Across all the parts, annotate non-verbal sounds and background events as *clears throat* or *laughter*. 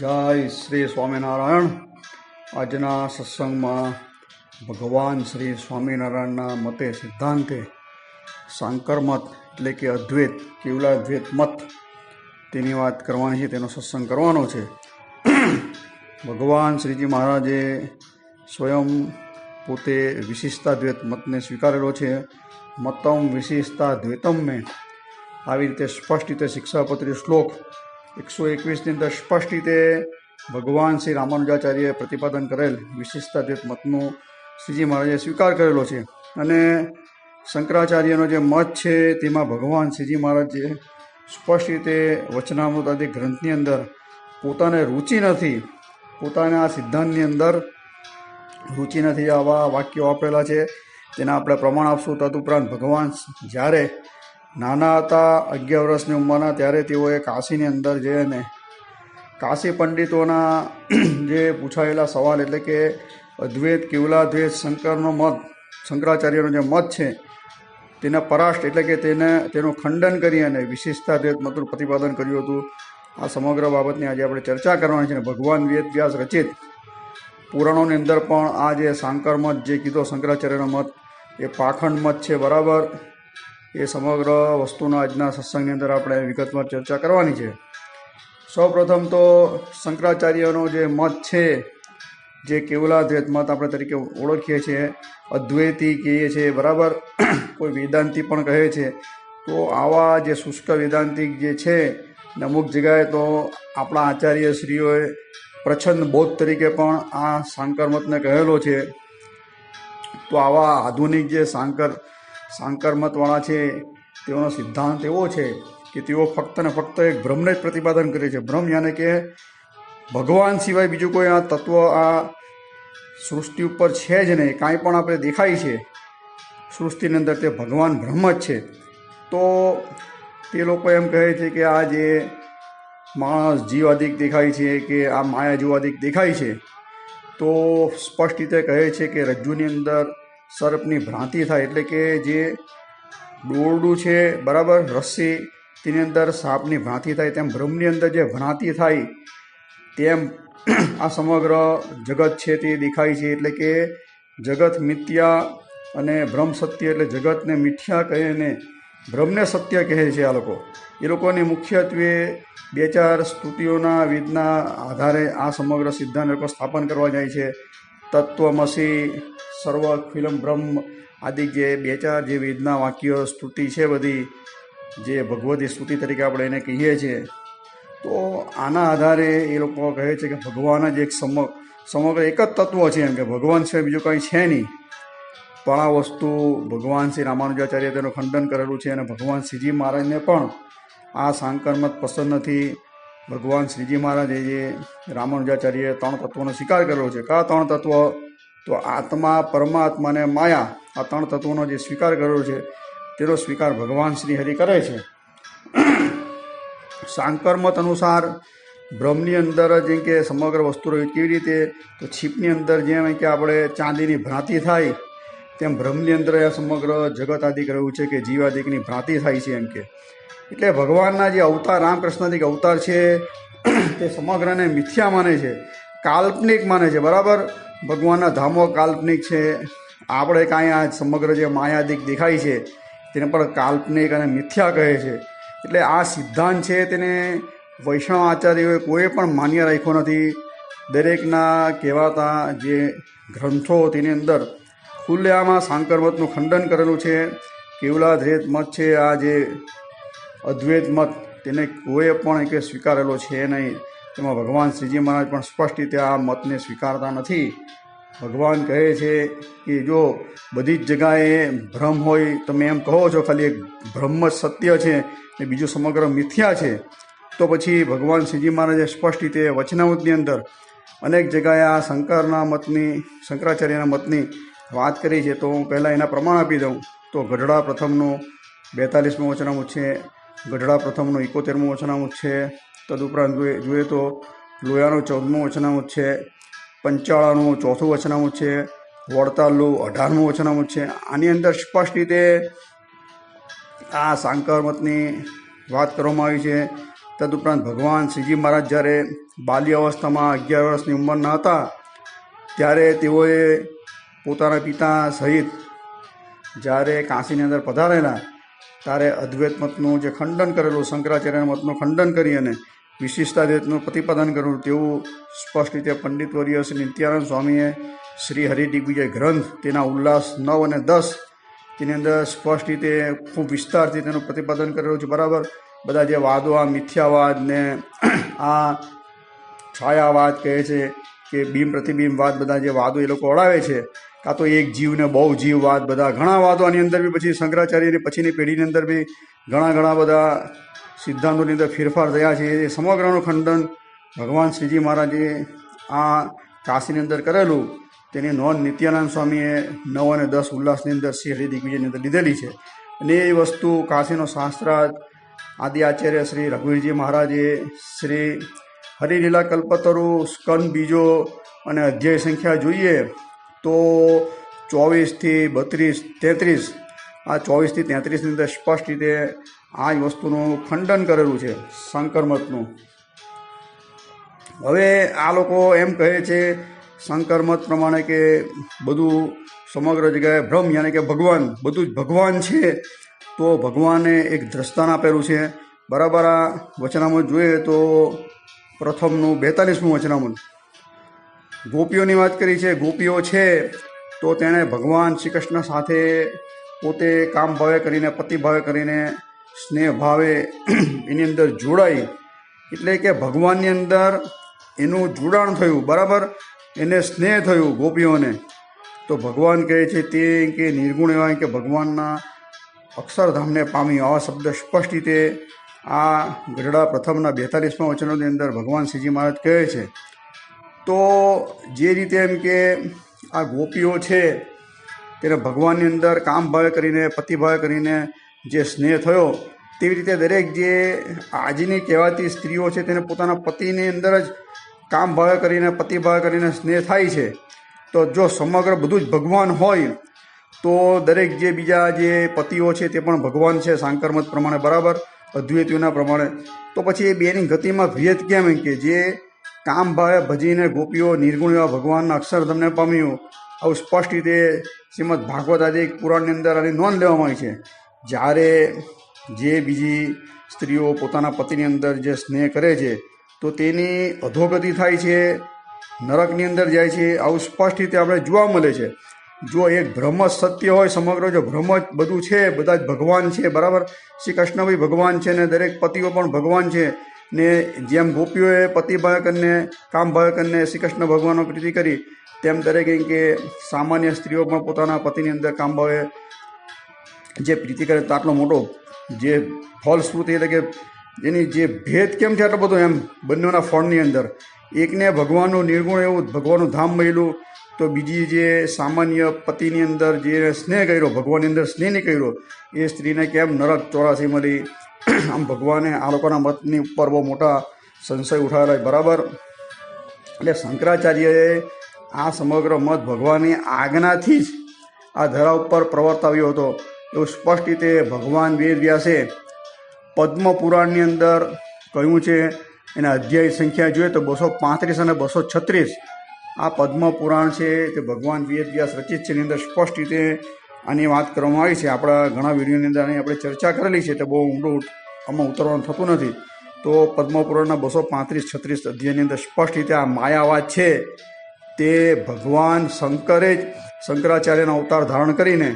જય શ્રી સ્વામિનારાયણ. આજના સત્સંગમાં ભગવાન શ્રી સ્વામિનારાયણના મતે સિદ્ધાંતે સાંકર મત એટલે કે અદ્વૈત કેવલાદ્વૈત મત તેની વાત કરવાની છે, તેનો સત્સંગ કરવાનો છે. ભગવાન શ્રીજી મહારાજે સ્વયં પોતે વિશિષ્ટાદ્વૈત મતને સ્વીકારેલો છે. મતમ વિશિષ્ટાદ્વૈતમ મેં આવી રીતે સ્પષ્ટ રીતે શિક્ષાપત્રી શ્લોક એકસો એકવીસની અંદર સ્પષ્ટ રીતે ભગવાન શ્રી રામાનુજાચાર્યએ પ્રતિપાદન કરેલ વિશિષ્ટાદ્વૈત મતનો શ્રીજી મહારાજે સ્વીકાર કરેલો છે. અને શંકરાચાર્યનો જે મત છે, તેમાં ભગવાન શ્રીજી મહારાજે સ્પષ્ટ રીતે વચનામૃત આદિ ગ્રંથની અંદર પોતાને રુચિ નથી, પોતાના આ સિદ્ધાંતની અંદર રુચિ નથી, આવા વાક્યો આપેલા છે. તેના આપણે પ્રમાણ આપશું. તદુપરાંત ભગવાન જ્યારે નાના હતા અગિયાર વર્ષની ઉંમરના ત્યારે તેઓએ કાશીની અંદર જઈને કાશી પંડિતોના *clears throat* જે પૂછાયેલા સવાલ એટલે કે અદ્વૈત, કેવલાદ્વૈત, શંકરનો મત, શંકરાચાર્યનો જે મત છે, તેના પરાષ્ટ એટલે કે તેને, તેનું ખંડન કરી અને વિશિષ્ટાદ્વૈત મતનું પ્રતિપાદન કર્યું હતું. આ સમગ્ર બાબતની આજે આપણે ચર્ચા કરવાની છે અને ભગવાન વેદ વ્યાસ રચિત પુરાણોની અંદર પણ આ જે શાંકર મત, જે કીધો શંકરાચાર્યનો મત, એ પાખંડ મત છે બરાબર. એ સમગ્ર વસ્તુના આજના સત્સંગની અંદર આપણે વિગતમાં ચર્ચા કરવાની છે. સૌપ્રથમ તો શંકરાચાર્યનો જે મત છે, જે કેવલાદ્વૈત મત આપણે તરીકે ઓળખીએ છીએ, અદ્વૈતી કહીએ છીએ, બરાબર? કોઈ વેદાંતિ પણ કહે છે. તો આવા જે શુષ્ક વેદાંતિક જે છે, ને અમુક જગ્યાએ તો આપણા આચાર્યશ્રીઓએ પ્રચ્છન્ન બોધ તરીકે પણ આ સાંકર મતને કહેલો છે. તો આવા આધુનિક જે સાંકર સાંકર મતવાળા છે, તેઓનો સિદ્ધાંત એવો છે કે તેઓ ફક્ત ને ફક્ત એક ભ્રમને જ પ્રતિપાદન કરે છે. બ્રહ્મ યાને કે ભગવાન સિવાય બીજું કોઈ આ તત્વ આ સૃષ્ટિ ઉપર છે જ નહીં. કાંઈ પણ આપણે દેખાય છે. સૃષ્ટિની અંદર તે ભગવાન બ્રહ્મ જ છે. તો તે લોકો એમ કહે છે કે આ જે માણસ જીવાદિક દેખાય છે કે આ માયા જીવાદિક દેખાય છે. તો સ્પષ્ટ રીતે કહે છે કે રજ્જુની અંદર સર્પની ભ્રાંતિ થાય એટલે કે જે દોરડું છે, બરાબર, રસ્સી, તેની અંદર સાપની ભ્રાંતિ થાય, તેમ બ્રહ્મની અંદર જે ભ્રાંતિ થાય, તેમ આ સમગ્ર જગત છે તે દેખાય છે. એટલે કે જગત મિથ્યા અને બ્રહ્મ સત્ય, એટલે જગતને મિથ્યા કહીને ભ્રમને સત્ય કહે છે આ લોકો. એ લોકોની મુખ્યત્વે બે ચાર સ્તુતિઓના વિધના આધારે આ સમગ્ર સિદ્ધાંત લોકો સ્થાપન કરવા જાય છે. તત્વમસી સર્વ ફિલ્મ બ્રહ્મ. આદિ જે બે ચાર જે વેદના વાક્ય, સ્તુતિ છે બધી, જે ભગવતી સ્તુતિ તરીકે આપણે એને કહીએ છીએ, તો આના આધારે એ લોકો કહે છે કે ભગવાન જ એક સમ, સમગ્ર એક જ તત્વ છે એમ કે ભગવાન છે બીજું કંઈ છે નહીં. પણ આ વસ્તુ ભગવાન શ્રી રામાનુજાચાર્ય તેનું ખંડન કરેલું છે અને ભગવાન શ્રીજી મહારાજને પણ આ સાંકર મત પસંદ નથી. ભગવાન શ્રીજી મહારાજે જે રામાનુજાચાર્યએ ત્રણ તત્વોનો સ્વીકાર કર્યો છે. કયા ત્રણ તત્વ? તો આત્મા, પરમાત્મા અને માયા આ ત્રણ તત્વોનો જે સ્વીકાર કર્યો છે, તેનો સ્વીકાર ભગવાન શ્રી હરિ કરે છે. સાંકર મત અનુસાર બ્રહ્મની અંદર જેમ કે સમગ્ર વસ્તુ રહી કેવી રીતે, તો છીપની અંદર જેમ કે આપણે ચાંદીની ભ્રાંતિ થાય, તેમ બ્રહ્મની અંદર સમગ્ર જગત આદિક રહ્યું છે કે જીવાદિકની ભ્રાંતિ થાય છે એમ કે. એટલે ભગવાનના જે અવતાર રામકૃષ્ણાદિક અવતાર છે, તે સમગ્રને મિથ્યા માને છે, કાલ્પનિક માને છે, બરાબર? ભગવાનના ધામો કાલ્પનિક છે. આપણે કાંઈ આ સમગ્ર જે માયાદિક દેખાય છે, તેને પણ કાલ્પનિક અને મિથ્યા કહે છે. એટલે આ સિદ્ધાંત છે તેને વૈષ્ણવ આચાર્યોએ કોઈ પણ માન્ય રાખ્યો નથી. દરેકના કહેવાતા જે ગ્રંથો તેની અંદર ખુલ્લેઆમાં સાંકર મતનું ખંડન કરેલું છે. કેવલાદ્વૈત મત છે આ જે અદ્વૈત મત, તેને કોઈ પણ કે સ્વીકારેલો છે નહીં. તેમાં ભગવાન શ્રીજી મહારાજ પણ સ્પષ્ટ રીતે આ મતને સ્વીકારતા નથી. ભગવાન કહે છે કે જો બધી જ જગાએ ભ્રમ હોય, તમે એમ કહો છો ખાલી એક બ્રહ્મ જ સત્ય છે ને બીજું સમગ્ર મિથ્યા છે, તો પછી ભગવાન શ્રીજી મહારાજે સ્પષ્ટ રીતે વચનામૃતની અંદર અનેક જગાએ આ શંકરના મતની, શંકરાચાર્યના મતની વાત કરી છે. તો હું પહેલાં એના પ્રમાણ આપી દઉં. તો ગઢડા પ્રથમનું બેતાલીસમું વચનામૃત છે, ગઢડા પ્રથમનું એકોતેરમું વચનામૃત છે તદુપરાંત જોઈએ તો લોયાનો ચૌદમું વચનામૃત છે પંચાળાનું ચોથું વચનામૃત છે, વડતાલનું અઢારમું વચનામૃત છે. આની અંદર સ્પષ્ટ રીતે આ સાંકર મતની વાત કરવામાં આવી છે. તદુપરાંત ભગવાન શ્રીજી મહારાજ જ્યારે બાલ્ય અવસ્થામાં અગિયાર વર્ષની ઉંમરના હતા, ત્યારે તેઓએ પોતાના પિતા સહિત જ્યારે કાશીની અંદર પધારેલા, ત્યારે અદ્વૈત મતનું જે ખંડન કરેલું, શંકરાચાર્યના મતનું ખંડન કરી અને વિશિષ્ટાદ્વૈતનું પ્રતિપાદન કરવું તેવું સ્પષ્ટ રીતે પંડિતવર્ય શ્રી નિત્યાનંદ સ્વામીએ શ્રી હરિદિગ્વિજય ગ્રંથ, તેના ઉલ્લાસ નવ અને દસ, તેની અંદર સ્પષ્ટ રીતે ખૂબ વિસ્તારથી તેનું પ્રતિપાદન કરેલું છે. બરાબર? બધા જે વાદો, આ મિથ્યાવાદ ને *clears throat* આ છાયાવાદ કહે છે કે બિંબ પ્રતિબિંબવાદ બધા જે વાદો એ લોકો અડાવે છે. કાં તો એક જીવને બહુ જીવવાદ બધા ઘણા વાદો આની અંદર બી પછી શંકરાચાર્યની પછીની પેઢીની અંદર બી ઘણા ઘણા બધા સિદ્ધાંતોની અંદર ફેરફાર થયા છે. એ સમગ્રનું ખંડન ભગવાન શ્રીજી મહારાજે આ કાશીની અંદર કરેલું. તેની નોંધ નિત્યાનંદ સ્વામીએ નવ અને દસ ઉલ્લાસની અંદર શ્રી હરિદિગ્વિજયની અંદર લીધેલી છે. અને એ વસ્તુ કાશીનો શાસ્ત્રાર્થ આદિ આચાર્ય શ્રી રઘુવીરજી મહારાજે શ્રી હરિલીલા કલ્પતરુ, સ્કંદ બીજો અને અધ્યાય સંખ્યા જોઈએ તો ચોવીસથી બત્રીસ, તેત્રીસ. આ ચોવીસથી તેત્રીસની અંદર સ્પષ્ટ રીતે આ જ વસ્તુનું ખંડન કરેલું છે, શંકર મતનું. હવે આ લોકો એમ કહે છે, શંકર મત પ્રમાણે કે બધું સમગ્ર જગ્યાએ બ્રહ્મ યાની કે ભગવાન, બધું જ ભગવાન છે, તો ભગવાને એક દ્રષ્ટાન આપેલું છે. બરાબર આ વચનામૃત જોઈએ તો પ્રથમનું, બેતાલીસમું વચનામૃત. ગોપીઓની વાત કરી છે, ગોપીઓ છે, તો તેણે ભગવાન શ્રી કૃષ્ણ સાથે પોતે કામ ભાવે કરીને પતિ ભાવે કરીને સ્નેહ ભાવે એની અંદર જોડાઈ, એટલે કે ભગવાનની અંદર એનું જોડાણ થયું, બરાબર? એને સ્નેહ થયું ગોપીઓને. તો ભગવાન કહે છે તે કે નિર્ગુણ એવા કે ભગવાનના અક્ષરધામને પામી. આવા શબ્દ સ્પષ્ટ રીતે આ ગઢડા પ્રથમના બેતાલીસમાં વચનોની અંદર ભગવાન શ્રીજી મહારાજ કહે છે. તો જે રીતે એમ કે આ ગોપીઓ છે, તેને ભગવાનની અંદર કામ ભાવે કરીને પતિભાવે કરીને જે સ્નેહ થયો, તેવી રીતે દરેક જે આજની કહેવાતી સ્ત્રીઓ છે, તેને પોતાના પતિની અંદર જ કામ ભાવે કરીને, પતિ ભાવે કરીને સ્નેહ થાય છે. તો જો સમગ્ર બધું જ ભગવાન હોય, તો દરેક જે બીજા જે પતિઓ છે, તે પણ ભગવાન છે સાંકરમત પ્રમાણે બરાબર, અદ્વૈતીઓના પ્રમાણે. તો પછી એ બેની ગતિમાં ભેદ કેમ કે જે કામ ભાવે ભજીને ગોપીઓ નિર્ગુણ એવા ભગવાનના અક્ષર તમને પામ્યું. આવું સ્પષ્ટ રીતે શ્રીમદ ભાગવત આદિ પુરાણની અંદર આની નોંધ લેવામાં આવી છે. જ્યારે જે બીજી સ્ત્રીઓ પોતાના પતિની અંદર જે સ્નેહ કરે છે, તો તેની અધોગતિ થાય છે, નરકની અંદર જાય છે, આવું સ્પષ્ટ રીતે આપણે જોવા મળે છે. જો એક બ્રહ્મ સત્ય હોય, સમગ્ર જો બ્રહ્મ જ બધું છે, બધા જ ભગવાન છે, બરાબર? શ્રી કૃષ્ણ બી ભગવાન છે ને દરેક પતિઓ પણ ભગવાન છે ને જેમ ગોપીઓએ પતિ ભાવે કરીને કામ ભાવે કરીને શ્રી કૃષ્ણ ભગવાનનો પ્રીતિ કરી, તેમ દરેક કે સામાન્ય સ્ત્રીઓ પણ પોતાના પતિની અંદર કામ ભાવે જે પ્રીતિ કરે તો આટલો મોટો, જે ફલશ્રુતિ એટલે કે એની જે ભેદ કેમ છે આટલો બધો એમ બંનેના ફળની અંદર. એકને ભગવાનનું નિર્ગુણ એવું, ભગવાનનું ધામ મળેલું તો બીજી જે સામાન્ય પતિની અંદર જે સ્નેહ કર્યો, ભગવાનની અંદર સ્નેહ નહીં કર્યો, એ સ્ત્રીને કેમ નરક ચોરાસી મળી? આમ ભગવાને આ લોકોના મતની ઉપર બહુ મોટા સંશય ઉઠાવેલા બરાબર? એટલે શંકરાચાર્યએ આ સમગ્ર મત ભગવાનની આજ્ઞાથી જ આ ધરા ઉપર પ્રવર્તાવ્યો હતો. એવું સ્પષ્ટ રીતે ભગવાન વેદ વ્યાસે પદ્મ પુરાણની અંદર કહ્યું છે, એના અધ્યાય સંખ્યા જોઈએ તો બસો પાંત્રીસ અને બસો છત્રીસ આ પદ્મ પુરાણ છે તે ભગવાન વેદ વ્યાસ રચિત છે. એની અંદર સ્પષ્ટ રીતે આની વાત કરવામાં આવી છે. આપણા ઘણા વિડીયોની અંદર આની આપણે ચર્ચા કરેલી છે, તો બહુ ઊંડો આમાં ઉતરવાનું થતું નથી. તો પદ્મપુરાણના બસો પાંત્રીસ છત્રીસ અધ્યાયની અંદર સ્પષ્ટ રીતે આ માયાવાદ છે, તે ભગવાન શંકરે જ શંકરાચાર્યના અવતાર ધારણ કરીને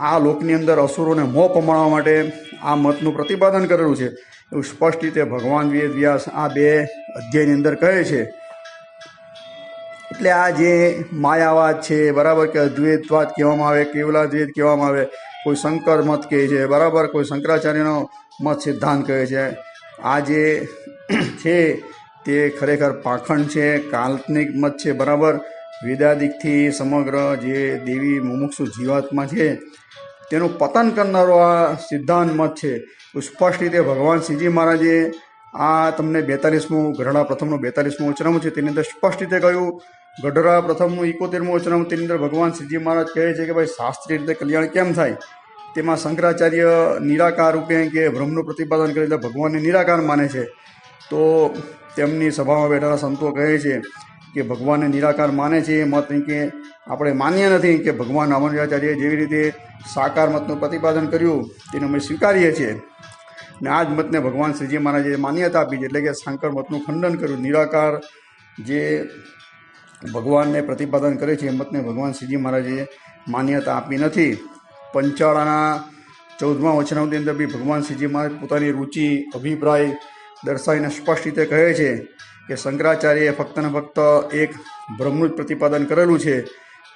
આ લોકની અંદર અસુરોને મોં પમાડવા માટે આ મતનું પ્રતિપાદન કરેલું છે. એવું સ્પષ્ટ રીતે ભગવાન વેદ વ્યાસ આ બે અધ્યાયની અંદર કહે છે. એટલે આ જે માયાવાદ છે, બરાબર કે અદ્વૈતવાદ કહેવામાં આવે, કેવલાદ્વૈત કહેવામાં આવે, કોઈ શંકર મત કહે છે, બરાબર, કોઈ શંકરાચાર્યનો મત સિદ્ધાંત કહે છે. આ જે છે તે ખરેખર પાખંડ છે, કાલ્પનિક મત છે, બરાબર. વેદાદિકથી સમગ્ર જે દેવી મુમુક્ષુ જીવાત્મા છે, તેનું પતન કરનારો આ સિદ્ધાંત મત છે. સ્પષ્ટ રીતે ભગવાન શ્રીજી મહારાજે આ તમને બેતાલીસમું ગઢડા પ્રથમનું બેતાલીસમું વચનામું છે. તેની અંદર સ્પષ્ટ રીતે કહ્યું, ગઢડા પ્રથમનું ઇકોતેરમું વચનામું તેની અંદર ભગવાન શ્રીજી મહારાજ કહે છે કે ભાઈ, શાસ્ત્રીય રીતે કલ્યાણ કેમ થાય? તેમાં શંકરાચાર્ય નિરાકાર રૂપે કે બ્રહ્મનું પ્રતિપાદન કરે એટલે ભગવાનને નિરાકાર માને છે. તો તેમની સભામાં બેઠેલા સંતો કહે છે કે ભગવાનને નિરાકાર માને છે એ મત કે આપણે માન્ય નથી કે ભગવાન રામાનુજાચાર્યએ જેવી રીતે સાકાર મતનું પ્રતિપાદન કર્યું, તેને અમે સ્વીકારીએ છીએ. ને આ જ મતને ભગવાન શ્રીજી મહારાજે માન્યતા આપી છે, એટલે કે સાંકર મતનું ખંડન કર્યું. નિરાકાર જે ભગવાનને પ્રતિપાદન કરે છે એ મતને ભગવાન શ્રીજી મહારાજે માન્યતા આપી નથી. પંચાળાના ચૌદમા વચનાવતી અંદર બી ભગવાન શ્રીજી મહારાજ પોતાની રુચિ, અભિપ્રાય દર્શાવીને સ્પષ્ટ રીતે કહે છે કે શંકરાચાર્યએ ફક્ત ને ફક્ત એક બ્રહ્મનું પ્રતિપાદન કરેલું છે,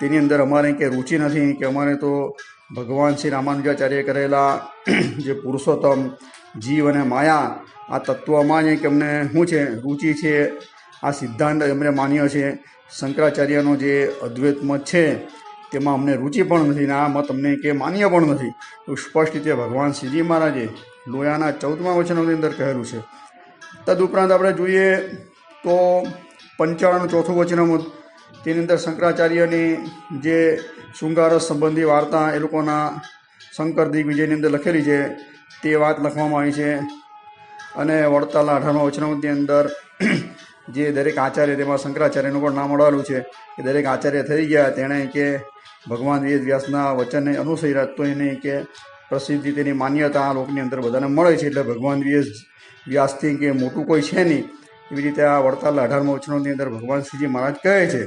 તેની અંદર અમારે કે રુચિ નથી કે અમારે તો ભગવાન શ્રી રામાનુજાચાર્યએ કરેલા *clears throat* જે પુરુષોત્તમ, જીવ અને માયા, આ તત્વમાં જ કે અમને શું છે, રુચિ છે, આ સિદ્ધાંત અમને માન્ય છે. શંકરાચાર્યનો જે અદ્વૈત મત છે, તેમાં અમને રુચિ પણ નથી ને આ મત અમને કે માન્ય પણ નથી. એવું સ્પષ્ટ રીતે ભગવાન શ્રીજી મહારાજે લોયાના ચૌદમા વચનોની અંદર કહેલું છે. તદુપરાંત આપણે જોઈએ તો પંચાણું ચોથું વચનામૃત તેની અંદર શંકરાચાર્યની જે શૃંગારસ સંબંધી વાર્તા એ લોકોના શંકર દિગ્વિજયની અંદર લખેલી છે, તે વાત લખવામાં આવી છે. અને વડતાલના અઢારમા વચનામૃતની અંદર જે દરેક આચાર્ય, તેમાં શંકરાચાર્યનું પણ નામ મળવાનું છે, કે દરેક આચાર્ય થઈ ગયા, તેણે કે ભગવાન વેદ વ્યાસના વચનને અનુસર્યા તો એને કે પ્રસિદ્ધિ તેની માન્યતા આ લોકની અંદર બધાને મળે છે, એટલે ભગવાન વ્યાસ વ્યાસથી કે મોટું કોઈ છે નહીં. એવી રીતે આ વડતાલ અઢારમા વચનોની અંદર ભગવાન શ્રીજી મહારાજ કહે છે.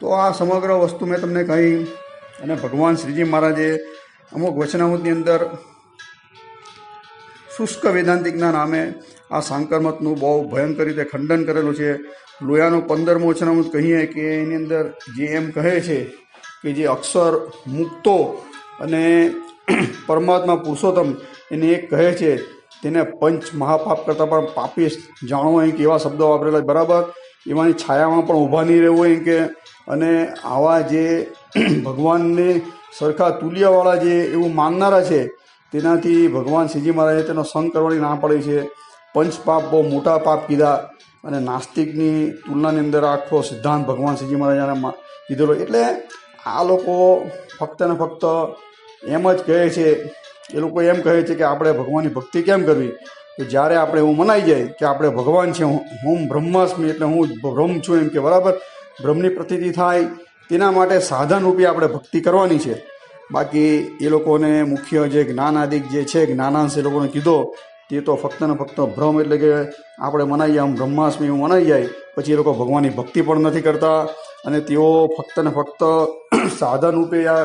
તો આ સમગ્ર વસ્તુ મેં તમને કહી અને ભગવાન શ્રીજી મહારાજે અમુક વચનામૃતની અંદર શુષ્ક વેદાંતિકના નામે આ સાંકરમતનું બહુ ભયંકર રીતે ખંડન કરેલું છે. લોયાનું પંદરમું વચનામૃત કહીએ કે એની અંદર જે એમ કહે છે કે જે અક્ષર મુક્તો અને પરમાત્મા પુરુષોત્તમ એને એક કહે છે. તેને પંચ મહાપાપ કરતાં પણ પાપી જાણો એમ કે એવા શબ્દો વાપરેલા બરાબર? એમાંની છાયામાં પણ ઊભા નહીં રહેવું એમ કે અને આવા જે *clears throat* ભગવાનને સરખા તુલ્યવાળા જે એવું માનનારા છે, તેનાથી ભગવાન શ્રીજી મહારાજે તેનો સંગ કરવાની ના પડે છે. પંચ પાપ બહુ મોટા પાપ કીધા અને નાસ્તિકની તુલનાની અંદર આખો સિદ્ધાંત ભગવાન શ્રીજી મહારાજાને કીધેલો એટલે આ લોકો ફક્ત ને ફક્ત એમ જ કહે છે એ લોકો એમ કહે છે કે આપણે ભગવાનની ભક્તિ કેમ કરવી? કે જ્યારે આપણે એવું મનાઈ જાય કે આપણે ભગવાન છે, હું બ્રહ્માસ્મી એટલે હું બ્રહ્મ છું એમ કે બરાબર? બ્રહ્મની પ્રતિતિ થાય, તેના માટે સાધન રૂપે આપણે ભક્તિ કરવાની છે. બાકી એ લોકોને મુખ્ય જે જ્ઞાનાદિક જે છે, જ્ઞાનાંશ એ લોકોને કીધો, તે તો ફક્ત ને ફક્ત ભ્રમ એટલે કે આપણે મનાઈએ આમ બ્રહ્માસ્મી એવું મનાઈ જાય, પછી એ લોકો ભગવાનની ભક્તિ પણ નથી કરતા અને તેઓ ફક્ત ને ફક્ત સાધન રૂપે આ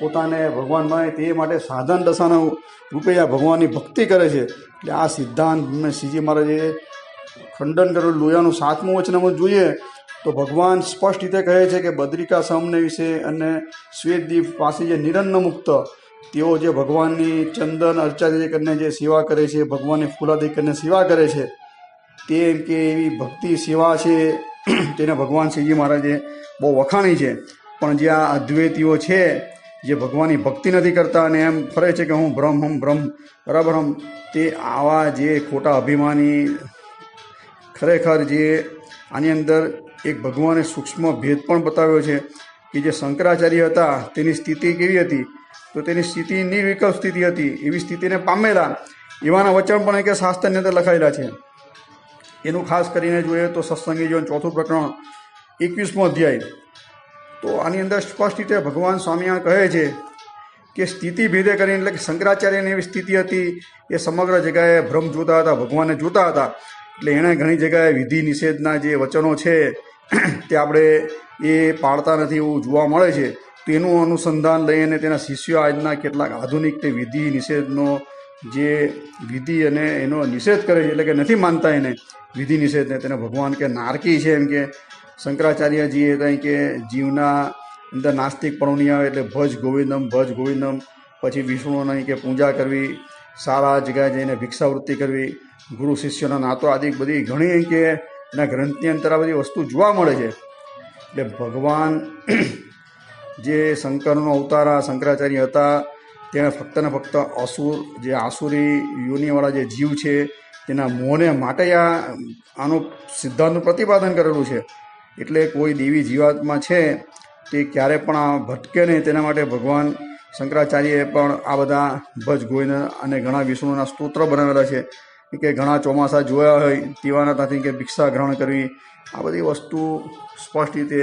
પોતાને ભગવાન માને તે માટે સાધન દશાના રૂપે આ ભગવાનની ભક્તિ કરે છે. એટલે આ સિદ્ધાંત મેં શ્રીજી મહારાજે ખંડન કરેલું લોયાનું સાતમું વચનામાં જોઈએ તો ભગવાન સ્પષ્ટ રીતે કહે છે કે બદ્રિકા સમને વિશે અને શ્વેતદીપ પાસે જે નિરન્ન મુક્ત, તેઓ જે ભગવાનની ચંદન અર્ચાદી કરીને જે સેવા કરે છે, ભગવાનની ફૂલાદી કરીને સેવા કરે છે, તે એમ કે એવી ભક્તિ સેવા છે તેને ભગવાન શ્રીજી મહારાજે બહુ વખાણી છે. પણ જે આ અદ્વૈતીઓ છે જે ભગવાનની ભક્તિ નથી કરતા અને એમ ફરે છે કે હું બ્રહ્મ હમ બ્રહ્મ, બરાબર હમ તે આવા જે ખોટા અભિમાની ખરેખર જે આની અંદર એક ભગવાને સૂક્ષ્મ ભેદ પણ બતાવ્યો છે કે જે શંકરાચાર્ય હતા, તેની સ્થિતિ કેવી હતી? તો તેની સ્થિતિ નિર્વિકલ્પ સ્થિતિ હતી. એવી સ્થિતિને પામેલા એવાના વચન પણ એક શાસ્ત્રની અંદર લખાયેલા છે. એનું ખાસ કરીને જોઈએ તો સત્સંગી જીવન ચોથું પ્રકરણ એકવીસમો અધ્યાય. તો આની અંદર સ્પષ્ટ રીતે ભગવાન સ્વામિનારાયણ કહે છે કે સ્થિતિ ભેદે કરીને એટલે કે શંકરાચાર્યની એવી સ્થિતિ હતી, એ સમગ્ર જગ્યાએ ભ્રમ જોતા હતા, ભગવાનને જોતા હતા. એટલે એણે ઘણી જગ્યાએ વિધિ નિષેધના જે વચનો છે, તે આપણે એ પાળતા નથી એવું જોવા મળે છે. તો એનું અનુસંધાન લઈને તેના શિષ્યો આજના કેટલાક આધુનિક તે વિધિ નિષેધનો જે વિધિ અને એનો નિષેધ કરે છે, એટલે કે નથી માનતા એને વિધિ નિષેધને. તેને ભગવાન કે નારકી છે એમ કે શંકરાચાર્યજીએ કંઈ કે જીવના અંદર નાસ્તિક પણ આવે એટલે ભજ ગોવિંદમ ભજ ગોવિંદમ, પછી વિષ્ણુની કે પૂજા કરવી, સારા જગ્યાએ જઈને ભિક્ષાવૃત્તિ કરવી, ગુરુ શિષ્યનો નાતો આદિ બધી ઘણી કે એના ગ્રંથની અંતર આ બધી વસ્તુ જોવા મળે છે. એટલે ભગવાન *clears throat* જે શંકરનો અવતારા શંકરાચાર્ય હતા તેણે ફક્ત ને ફક્ત અસુર, જે આસુરી યોનિવાળા જે જીવ છે, તેના મોહને માટે આ આનું સિદ્ધાંતનું પ્રતિપાદન કરેલું છે. એટલે કોઈ દેવી જીવાત્મા છે તે ક્યારે પણ ભટકે નહીં તેના માટે ભગવાન શંકરાચાર્યએ પણ આ બધા ભજ ગોઈને અને ઘણા વિષ્ણુના સ્તોત્ર બનાવેલા છે. કે ઘણા ચોમાસા જોયા હોય તેવાના ત્યાંથી કે ભિક્ષા ગ્રહણ કરવી, આ બધી વસ્તુ સ્પષ્ટ રીતે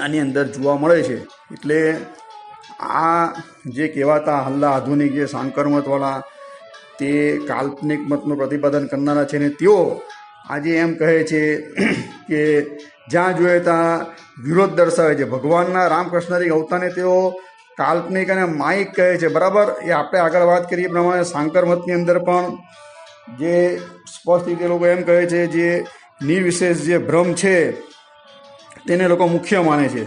આની અંદર જોવા મળે છે. એટલે આ જે કહેવાતા હલ્લા આધુનિક જે સાંકર મતવાળા તે કાલ્પનિક મતનું પ્રતિપાદન કરનારા છે ને તેઓ આજે એમ કહે છે કે જ્યાં જોઈએ ત્યાં વિરોધ દર્શાવે છે. ભગવાનના રામકૃષ્ણની અવતારને તેઓ કાલ્પનિક અને માઇક કહે છે. બરાબર? એ આપણે આગળ વાત કરીએ પ્રમાણે સાંકર મતની અંદર પણ જે સ્પષ્ટ રીતે લોકો એમ કહે છે જે નિર્વિશેષ જે ભ્રમ છે તેને લોકો મુખ્ય માને છે.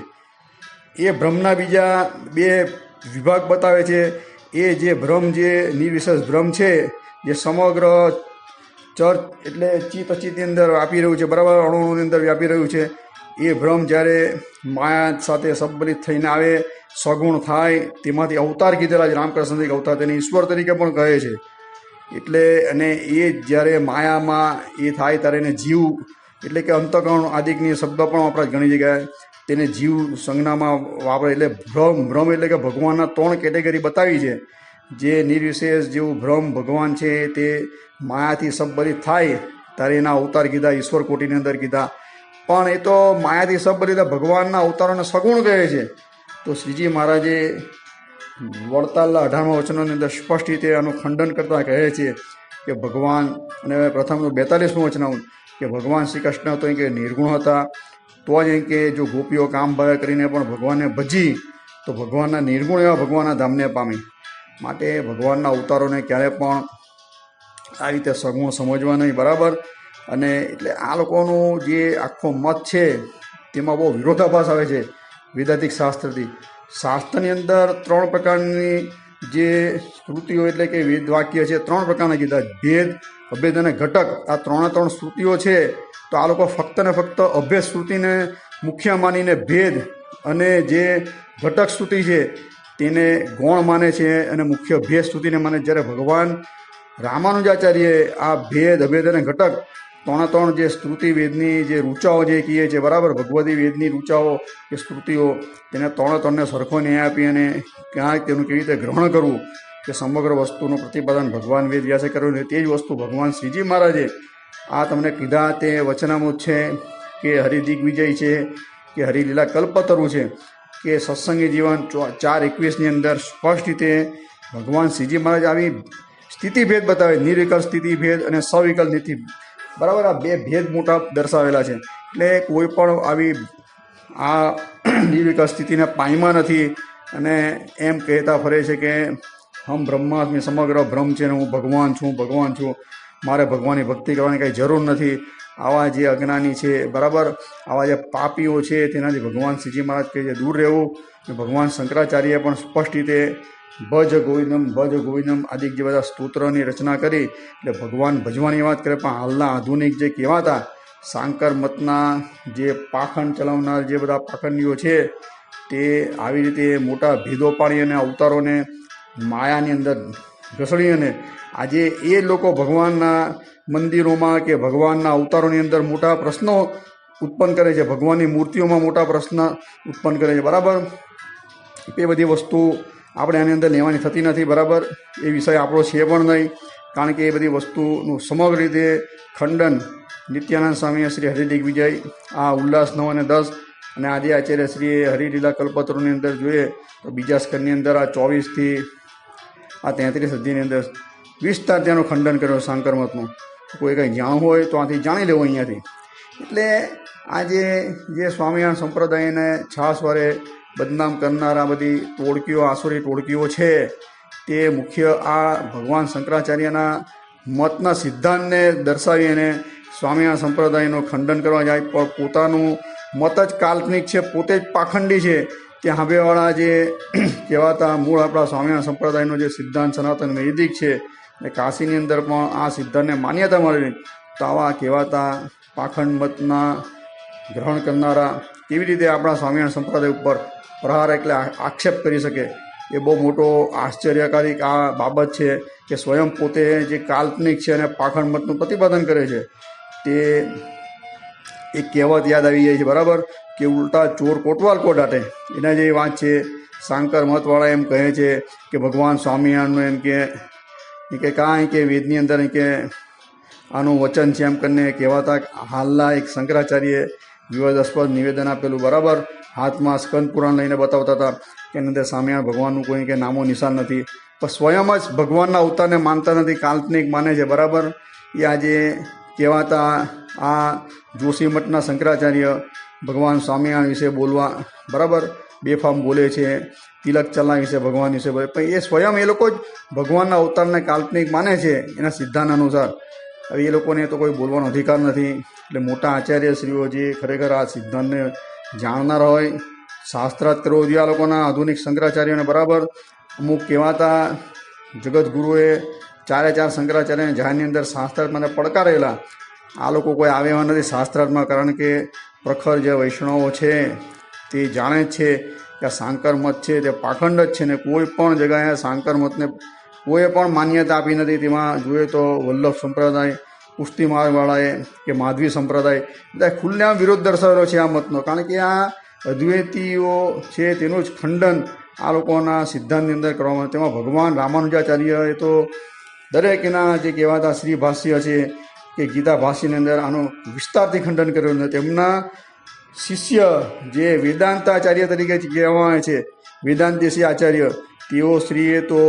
એ ભ્રમના બીજા બે વિભાગ બતાવે છે. એ જે ભ્રમ જે નિર્વિશેષ ભ્રમ છે, જે સમગ્ર ચર્ચ એટલે ચિત અચિતની અંદર વ્યાપી રહ્યું છે, બરાબર અણુની અંદર વ્યાપી રહ્યું છે. એ ભ્રમ જ્યારે માયા સાથે સંબંધિત થઈને આવે, સગુણ થાય, તેમાંથી અવતાર કીધેલા છે, રામકૃષ્ણ અવતાર તેને ઈશ્વર તરીકે પણ કહે છે. એટલે અને એ જ્યારે માયામાં એ થાય ત્યારે એને જીવ, એટલે કે અંતકરણ આદિકની શબ્દ પણ વપરાશ ઘણી જગ્યાએ તેને જીવ સંજ્ઞામાં વાપરે, એટલે ભ્રમ ભ્રમ એટલે કે ભગવાનના ત્રણ કેટેગરી બતાવી છે. જે નિર્વિશેષ જેવું ભ્રમ ભગવાન છે તે માયાથી સંબંધિત થાય, ત્યારે એના અવતાર કીધા, ઈશ્વર કોટીની અંદર કીધા. પણ એ તો માયાથી સંબંધિત ભગવાનના અવતારોને સગુણ કહે છે. તો શ્રીજી મહારાજે વડતાલના અઢારમા વચનોની અંદર સ્પષ્ટ રીતે આનું ખંડન કરતા કહે છે કે ભગવાન, અને પ્રથમ બેતાલીસમું વચનાવું કે ભગવાન શ્રી કૃષ્ણ તો કે નિર્ગુણ હતા, તો જ કે જો ગોપીઓ કામ ભાગ કરીને પણ ભગવાનને ભજી, તો ભગવાનના નિર્ગુણ એવા ભગવાનના ધામને પામી. માટે ભગવાનના અવતારોને ક્યારે પણ આ રીતે સગુણ સમજવા નહીં, બરાબર? અને એટલે આ લોકોનું જે આખો મત છે, તેમાં બહુ વિરોધાભાસ આવે છે વેદાંતિક શાસ્ત્રથી. શાસ્ત્રની અંદર ત્રણ પ્રકારની જે સ્મૃતિઓ એટલે કે વેદ વાક્ય છે, ત્રણ પ્રકારના કીધા. ભેદ, અભેદ અને ઘટક. આ ત્રણે ત્રણ શ્રુતિઓ છે, તો આ લોકો ફક્ત ને ફક્ત અભેદ શ્રુતિને મુખ્ય માનીને ભેદ અને જે ઘટક શ્રુતિ છે, તેને ગૌણ માને છે અને મુખ્ય ભેદ શ્રુતિને માને જ્યારે ભગવાન રામાનુજાચાર્યએ આ ભેદ, અભેદ અને ઘટક ત્રણે ત્રણ જે સ્તુતિ વેદની જે રૂચાઓ જે કહીએ છે બરાબર? ભગવતી વેદની રૂચાઓ કે સ્તુતિઓ, તેને ત્રણે ત્રણને સરખો ન્યાય આપી અને ક્યાંય તેનું કેવી રીતે ગ્રહણ કરવું કે સમગ્ર વસ્તુનું પ્રતિપાદન ભગવાન વેદ વ્યાસે કર્યું ને તે જ વસ્તુ ભગવાન શ્રીજી મહારાજે આ તમને કીધા તે વચનામૃત છે કે હરિદિગ્વિજય છે, કે હરિલીલા કલ્પતરુ છે, કે સત્સંગી જીવન ચાર એકવીસની અંદર સ્પષ્ટ રીતે ભગવાન શ્રીજી મહારાજ આવી સ્થિતિભેદ બતાવે નિર્વિકલ્પ સ્થિતિભેદ અને સવિકલ્પ નીતિ. બરાબર, આ બે ભેદ મોટા દર્શાવેલા છે. એટલે કોઈ પણ આવી આ નિર્વિકલ્પ સ્થિતિને પાયમાં નથી અને એમ કહેતા ફરે છે કે, હમ બ્રહ્માસ્મિ સમગ્ર બ્રહ્મ છે ને હું ભગવાન છું ભગવાન છું. મારે ભગવાનની ભક્તિ કરવાની કંઈ જરૂર નથી. આવા જે અજ્ઞાની છે, બરાબર? આવા જે પાપીઓ છે, તેનાથી ભગવાન શ્રીજી મહારાજ કહે છે, દૂર રહેવું. ભગવાન શંકરાચાર્ય પણ સ્પષ્ટ રીતે ભજ ગોવિંદમ ભજ ગોવિંદમ આદિ જે બધા સ્તોત્રની રચના કરી, એટલે ભગવાન ભજવાની વાત કરે, પણ હાલના આધુનિક જે કહેવાતા સાંકર મતના જે પાખંડ ચલાવનાર જે બધા પાખંડીઓ છે, તે આવી રીતે મોટા ભેદો પાડી અને અવતારોને માયાની અંદર ઘસડી અને આજે એ લોકો ભગવાનના મંદિરોમાં કે ભગવાનના અવતારોની અંદર મોટા પ્રશ્નો ઉત્પન્ન કરે છે, ભગવાનની મૂર્તિઓમાં મોટા પ્રશ્ન ઉત્પન્ન કરે છે. બરાબર? એ બધી વસ્તુ આપણે આની અંદર લેવાની થતી નથી, બરાબર? એ વિષય આપણો છે પણ નહીં, કારણ કે એ બધી વસ્તુનું સમગ્ર રીતે ખંડન નિત્યાનંદ સ્વામીએ શ્રી હરિદિગ્વિજય આ ઉલ્લાસ નવ અને દસ, અને આજે આચાર્ય શ્રી હરિલીલા કલ્પત્રોની અંદર જોઈએ, તો બીજા સ્કરની અંદર આ ચોવીસથી આ તેત્રીસ સદીની અંદર વિસ્તાર ત્યાંનું ખંડન કર્યું શંકર મતનું કોઈ કંઈ જાણવું હોય તો આથી જાણી લેવું અહીંયાથી. એટલે આજે જે સ્વામિનારાયણ સંપ્રદાયને છાસ વારે બદનામ કરનારા બધી ટોળકીઓ, આસુરી ટોળકીઓ છે. તે મુખ્ય આ ભગવાન શંકરાચાર્યના મતના સિદ્ધાંતને દર્શાવી અને સ્વામિનારાયણ સંપ્રદાયનું ખંડન કરવા જાય. પણ પોતાનું મત જ કાલ્પનિક છે, પોતે જ પાખંડી છે. કે હાંભેવાળા જે *clears throat* કહેવાતા મૂળ આપણા સ્વામિનારાયણ સંપ્રદાયનો જે સિદ્ધાંત સનાતન વૈદિક છે અને કાશીની અંદર પણ આ સિદ્ધાંતને માન્યતા મળેલી. તો આવા કહેવાતા પાખંડ મતના ગ્રહણ કરનારા કેવી રીતે આપણા સ્વામિનારાયણ સંપ્રદાય ઉપર પ્રહાર એટલે આક્ષેપ કરી શકે. એ બહુ મોટો આશ્ચર્યકારી આ બાબત છે કે સ્વયં પોતે જે કાલ્પનિક છે અને પાખંડ મતનું પ્રતિપાદન કરે છે, તે એક કહેવત યાદ આવી જાય છે, બરાબર? કે ઉલટા ચોર કોટવાલ કોટાટે એના જે વાત છે. શાંકર મતવાળા એમ કહે છે કે ભગવાન સ્વામિનારાયણનું એમ કે કે કાંઈ કે વેદની અંદર એમ કે આનું વચન છે, એમ કરીને કહેવાતા હાલના એક શંકરાચાર્યએ વિવાદાસ્પદ નિવેદન આપેલું, બરાબર? હાથમાં સ્કંદ પુરાણ લઈને બતાવતા હતા કે એની અંદર સામે ભગવાનનું કોઈ કે નામો નિશાન નથી. પણ સ્વયં જ ભગવાનના અવતારને માનતા નથી. કાલ્પનિક માને છે. બરાબર? એ આજે કહેવાતા આ જોશી મઠના શંકરાચાર્ય ભગવાન સ્વામિનારાયણ વિશે બોલવા બરાબર? બેફામ બોલે છે. તિલક ચલના વિશે ભગવાન વિશે બોલે. પણ એ સ્વયં એ લોકો જ ભગવાનના અવતારને કાલ્પનિક માને છે એના સિદ્ધાંત અનુસાર. હવે એ લોકોને તો કોઈ બોલવાનો અધિકાર નથી. એટલે મોટા આચાર્યશ્રીઓ જે ખરેખર આ સિદ્ધાંતને જાણનાર હોય શાસ્ત્રાર્થ કરવો જોઈએ આ લોકોના આધુનિક શંકરાચાર્યને બરાબર અમુક કહેવાતા જગતગુરુએ ચારે ચાર શંકરાચાર્યને જાહેરની અંદર શાસ્ત્રાર્થમાં પડકારેલા. આ લોકો કોઈ આવે એવા નથી શાસ્ત્રાર્થમાં, કારણ કે પ્રખર જે વૈષ્ણવો છે તે જાણે છે કે આ સાંકર મત છે, તે પાખંડ જ છે ને કોઈ પણ જગાએ સાંકર મતને કોઈ પણ માન્યતા આપી નથી. તેમાં જોઈએ તો વલ્લભ સંપ્રદાય કુસ્તી માર્ગવાળાએ કે માધવી સંપ્રદાય, બધા ખુલ્લેઆમ વિરોધ દર્શાવેલો છે આ મતનો કારણ કે આ અદ્વૈતીઓ છે તેનું જ ખંડન આ લોકોના સિદ્ધાંતની અંદર કરવામાં આવે. તેમાં ભગવાન રામાનુજાચાર્યએ તો દરેકના જે કહેવાતા શ્રી ભાષ્ય છે કે ગીતા ભાષ્યની અંદર આનું વિસ્તારથી ખંડન કર્યું તેમના શિષ્ય જે વેદાંતાચાર્ય તરીકે કહેવામાં આવે છે, વેદાંતેશી આચાર્ય તેઓ શ્રીએ તો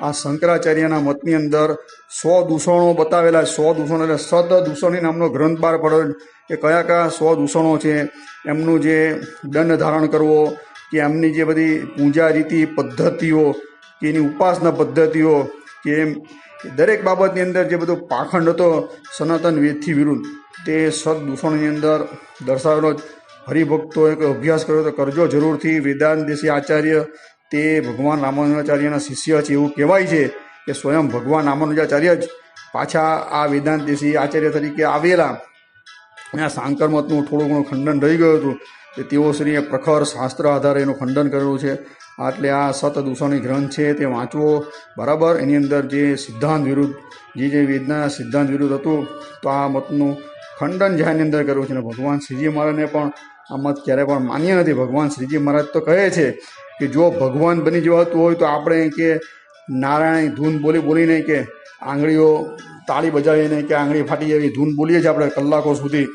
આ શંકરાચાર્યના મતની અંદર સો દૂષણો બતાવેલા સો દૂષણો એટલે સદ દૂષણી નામનો ગ્રંથ બહાર પડ્યો કે કયા કયા સો દૂષણો છે, એમનું જે દંડ ધારણ કરવો, કે એમની જે બધી પૂજા રીતિ પદ્ધતિઓ, કે એની ઉપાસના પદ્ધતિઓ, કે એમ દરેક બાબતની અંદર જે બધો પાખંડ હતો સનાતન વેદથી વિરુદ્ધ, તે સદ દૂષણની અંદર દર્શાવેલો જ. હરિભક્તોએ એક અભ્યાસ કર્યો તો કરજો જરૂરથી. વેદાંત દેશી આચાર્ય તે ભગવાન રામાનુજાચાર્યના શિષ્ય છે એવું કહેવાય છે કે સ્વયં ભગવાન રામાનુજાચાર્ય જ પાછા આ વેદાંત દેશી આચાર્ય તરીકે આવેલા. અને આ સાંકર મતનું થોડું ઘણું ખંડન રહી ગયું હતું. તે તેઓ શ્રીએ પ્રખર શાસ્ત્ર આધારે એનું ખંડન કરેલું છે. એટલે આ સતદૂષણી ગ્રંથ છે, તે વાંચવો. બરાબર, એની અંદર જે સિદ્ધાંત વિરુદ્ધ, જે જે વેદના સિદ્ધાંત વિરુદ્ધ હતું, તો આ મતનું ખંડન જાહેરની અંદર કર્યું છે. અને ભગવાન શ્રીજી મહારાજને પણ આ મત ક્યારે પણ માન્ય નથી. ભગવાન શ્રીજી મહારાજ તો કહે છે કે જો ભગવાન બની જવાતું હોય તો આપણે કે નારાયણ ધૂન બોલી બોલીને કે આંગળીઓ તાળી બજાવીને કે આંગળી ફાટી એવી ધૂન બોલીએ છીએ આપણે કલાકો સુધી.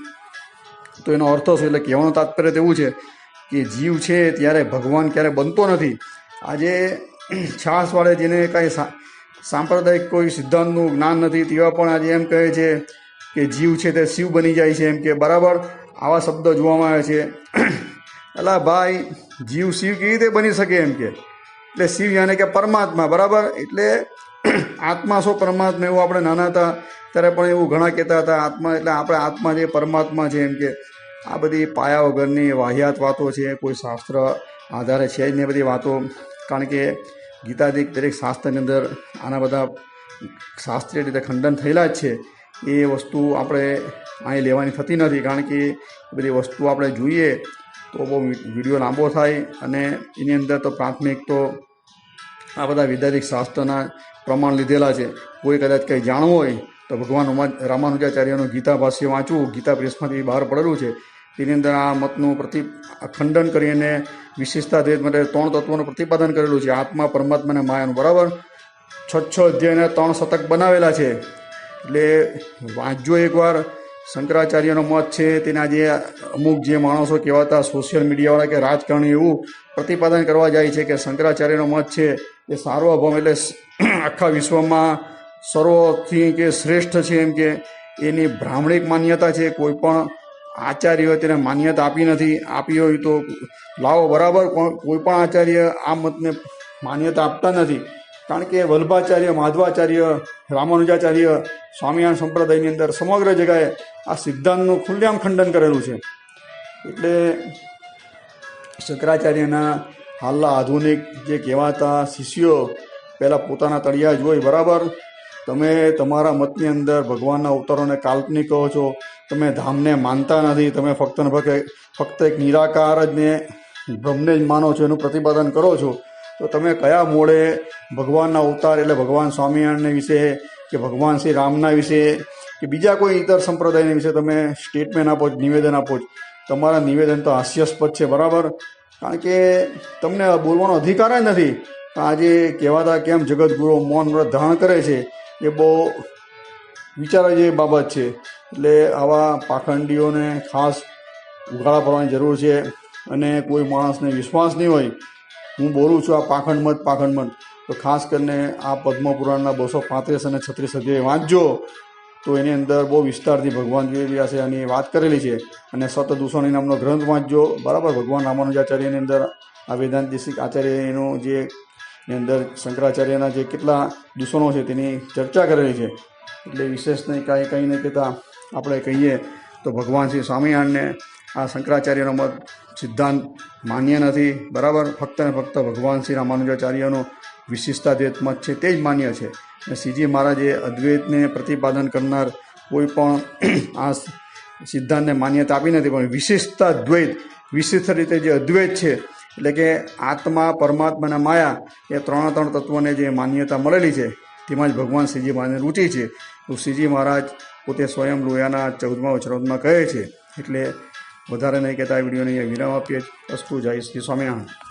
તો એનો અર્થ શું એટલે કહેવાનો તાત્પર્ય તો એવું છે કે જીવ છે ત્યારે ભગવાન ક્યારે બનતો નથી. આજે છાસવાળે જેને કાંઈ સાંપ્રદાયિક કોઈ સિદ્ધાંતનું જ્ઞાન નથી તેવા પણ આજે એમ કહે છે કે જીવ છે તે શિવ બની જાય છે એમ કે બરાબર આવા શબ્દો જોવામાં આવે છે. અલા ભાઈ, જીવ શિવ કેવી રીતે બની શકે એમ કે? એટલે શિવ યાને કે પરમાત્મા, બરાબર? એટલે *clears throat* આત્મા શું પરમાત્મા એવું આપણે નાના હતા, ત્યારે પણ એવું ઘણા કહેતા હતા, આત્મા એટલે આપણે આત્મા જે પરમાત્મા છે એમ કે, આ બધી પાયા વગરની વાહિયાત વાતો છે, કોઈ શાસ્ત્ર આધારે છે જ નહીં બધી વાતો. કારણ કે ગીતાદિક દરેક શાસ્ત્રની અંદર આના બધા શાસ્ત્રીય રીતે ખંડન થયેલા જ છે. એ વસ્તુ આપણે અહીં લેવાની થતી નથી. કારણ કે બધી વસ્તુ આપણે જોઈએ તો બહુ વીડિયો લાંબો થાય અને એની અંદર તો પ્રાથમિક તો આ બધા વિદ્યાર્થિક શાસ્ત્રના પ્રમાણ લીધેલા છે. કોઈ કદાચ કંઈ જાણવું હોય તો ભગવાન રમા- રામાનુજાચાર્યનું ગીતા ભાષ્ય વાંચવું, ગીતા પ્રેસમાંથી બહાર પડેલું છે. તેની અંદર આ મતનું પ્રતિ ખંડન કરીને વિશેષતા દ્વૈત માટે ત્રણ તત્વોનું પ્રતિપાદન કરેલું છે. આત્મા પરમાત્મા અને માયાનું બરાબર. છ છ અધ્યાયના ત્રણ શતક બનાવેલા છે. એટલે વાંચજો એકવાર. શંકરાચાર્યનો મત છે, તેના જે અમુક જે માણસો કહેવાતા સોશિયલ મીડિયાવાળા કે રાજકારણી એવું પ્રતિપાદન કરવા જાય છે કે શંકરાચાર્યનો મત છે, એ સાર્વભૌમ એટલે આખા વિશ્વમાં સર્વથી કે શ્રેષ્ઠ છે એમ કે એની બ્રાહ્મણિક માન્યતા છે, કોઈ પણ આચાર્યોએ તેને માન્યતા આપી નથી, આપી હોય તો લાવો બરાબર, પણ કોઈ પણ આચાર્ય આ મતને માન્યતા આપતા નથી. કારણ કે વલ્ભાચાર્ય, માધવાચાર્ય, રામાનુજાચાર્ય, સ્વામિનારાયણ સંપ્રદાયની અંદર સમગ્ર જગાએ આ સિદ્ધાંતનું ખુલ્લેઆમ ખંડન કરેલું છે. એટલે શંકરાચાર્યના હાલના આધુનિક જે કહેવાતા શિષ્યો પહેલાં પોતાના તળિયા જોઈ બરાબર? તમે તમારા મતની અંદર ભગવાનના અવતારોને કાલ્પનિક કહો છો, તમે ધામને માનતા નથી, તમે ફક્ત ફક્ત એક નિરાકાર જ ને બ્રહ્મને જ માનો છો, એનું પ્રતિપાદન કરો છો. તો તમે કયા મોડે ભગવાનના અવતાર એટલે ભગવાન સ્વામિનારાયણને વિશે, કે ભગવાન શ્રી રામના વિશે, કે બીજા કોઈ ઇતર સંપ્રદાયના વિશે તમે સ્ટેટમેન્ટ આપો નિવેદન આપો તમારા નિવેદન તો હાસ્યાસ્પદ છે, બરાબર? કારણ કે તમને બોલવાનો અધિકાર જ નથી. આજે કહેવાતા કેમ જગતગુરુ મૌન વ્રત ધારણ કરે છે, એ બહુ વિચારવા જેવી બાબત છે. એટલે આવા પાખંડીઓને ખાસ ઉઘાડા પડવાની જરૂર છે અને કોઈ માણસને વિશ્વાસ નહીં હોય હું બોલું છું આ પાખંડ મત તો ખાસ કરીને આ પદ્મપુરાણના બસો પાંત્રીસ અને છત્રીસ અધ્યાય વાંચજો. તો એની અંદર બહુ વિસ્તારથી ભગવાન જે છે એની વાત કરેલી છે. અને સત દૂષણી નામનો ગ્રંથ વાંચજો. બરાબર, ભગવાન રામાનુજાચાર્યની અંદર આ વેદાંતિક આચાર્ય એનું જે ની અંદર શંકરાચાર્યના જે કેટલા દૂષણો છે તેની ચર્ચા કરેલી છે. એટલે વિશેષ નહીં કાંઈ કંઈ નહીં કહેતા આપણે કહીએ. તો ભગવાન શ્રી સ્વામિનારાયણને આ શંકરાચાર્યનો મત સિદ્ધાંત માન્ય નથી. બરાબર? ફક્ત ને ફક્ત ભગવાન શ્રી રામાનુજાચાર્યનો વિશિષ્ટાદ્વૈત મત છે તે જ માન્ય છે. અને શ્રીજી મહારાજે અદ્વૈતને પ્રતિપાદન કરનાર કોઈ પણ *clears throat* આ સિદ્ધાંતને માન્યતા આપી નથી, પણ વિશિષ્ટતા દ્વૈત, વિશિષ્ટ રીતે જે અદ્વૈત છે, એટલે કે આત્મા, પરમાત્મા અને માયા, એ ત્રણ ત્રણ તત્વોને જે માન્યતા મળેલી છે, તેમાં જ ભગવાન શ્રીજી મહારાજની રૂચિ છે. તો શ્રીજી મહારાજ પોતે સ્વયં લોયાના ચૌદમા વચરોદમાં કહે છે, એટલે વધારે નહીં કહેતા આ વિડીયોને વિરામ આપીએ અસ્તુ જય શ્રી સ્વામિનારાયણ.